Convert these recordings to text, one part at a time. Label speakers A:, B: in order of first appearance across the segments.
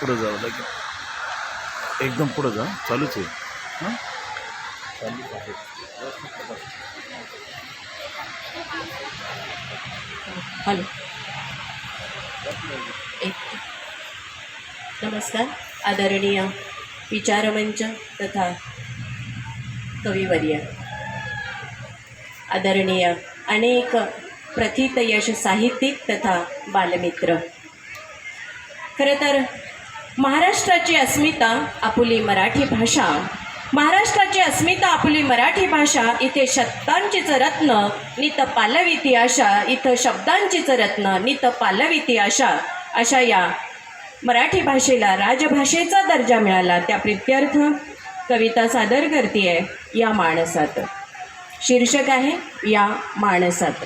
A: पुढं जावं लागेल. एकदम पुढं जा. चालूच आहे. हां? चालूच आहे
B: हॅलो. एक. नमस्कार. आदरणीय विचारमंच तथा कविवर्य. आदरणीय अनेक प्रथित यश साहित्यिक तथा बालमित्र. खरं तर महाराष्ट्राची अस्मिता आपुली मराठी भाषा. महाराष्ट्राची अस्मिता आपुली मराठी भाषा इथे शब्दांचीच रत्न नित पालविती आशा इथं शब्दांचीच रत्न नित पालविती आशा. अशा या मराठी भाषेला राजभाषेचा दर्जा मिळाला. त्या प्रित्यर्थ कविता सादर करते या माणसात. शीर्षक आहे या माणसात.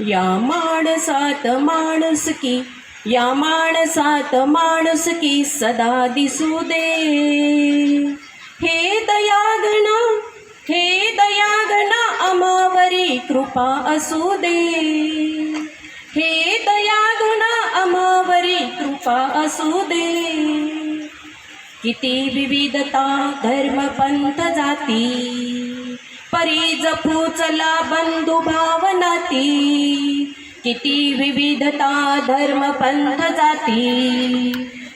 B: या माणसात माणस की या माणसात माणूस की सदा दिसू दे. हे दयागण हे दयागण अमावरी कृपा असू दे. हे दयागण अमावरी कृपा असू दे. किती विविधता धर्म पंथ जाती परी जपू चला बंधू भावनाती. किती विविधता धर्म पंथ जाती.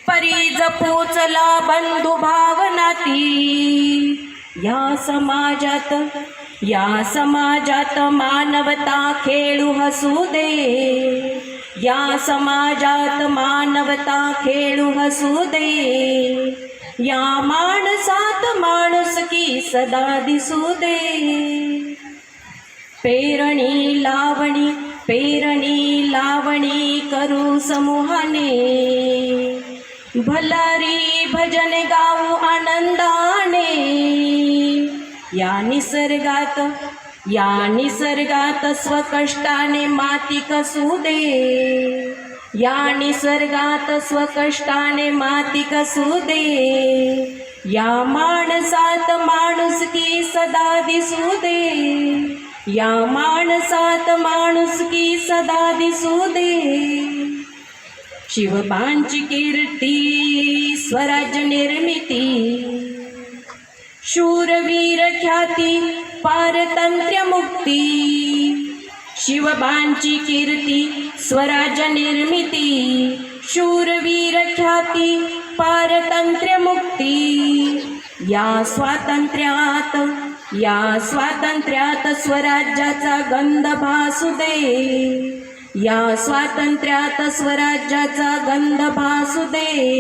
B: परी जपूचला बंधू भावनाती. या समाजात या समाजात मानवता खेळू हसू दे. या समाजात मानवता खेळू हसू दे. या माणसात माणूस की सदा दिसू दे. पेरणी लावणी पेरणी लावणी करू समूहाने. भलारी भजन गाऊ आनंदाने. या निसर्गात या निसर्गात स्वकष्टाने माती कसू दे. या निसर्गात स्वकष्टाने माती कसू दे. या माणसात माणूस की सदा दिसू दे. या माणसात माणूस की सदा दिसू दे. शिवबांची कीर्ती स्वराज्य निर्मिती. शूरवीर ख्याती पारतंत्र्य मुक्ती. शिवबांची कीर्ती स्वराज्य निर्मिती. शूरवीर ख्याती पारतंत्र्य मुक्ती. या स्वातंत्र्यात या स्वातंत्र्यात स्वराज्याचा गंध भासू दे. या स्वातंत्र्यात स्वराज्याचा गंध भासू दे.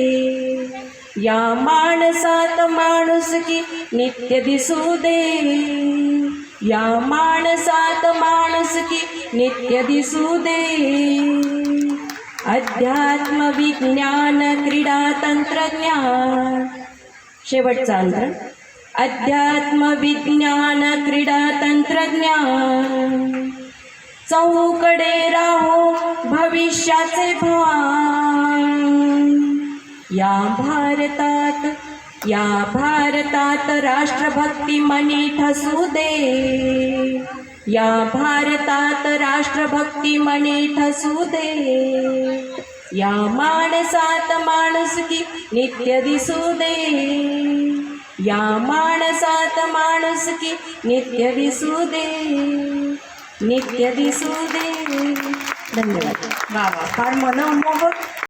B: या माणसात माणूस की नित्य दिसू दे. या माणसात माणूस की नित्य दिसू दे. अध्यात्म विज्ञान क्रीडा तंत्रज्ञान. शेवटचा अंतर. अध्यात्म विज्ञान क्रीडा तंत्रज्ञान चौकडे राहो भविष्याचे भान. या भारतात या भारतात राष्ट्रभक्ती मनी ठसू दे. या भारतात राष्ट्रभक्ती मनी ठसू दे. या माणसात माणसकी नित्य दिसू दे. या माणसात माणूस की नित्य दिसू दे. नित्य दिसू दे. धन्यवाद.
C: वा वा फार मनमोहक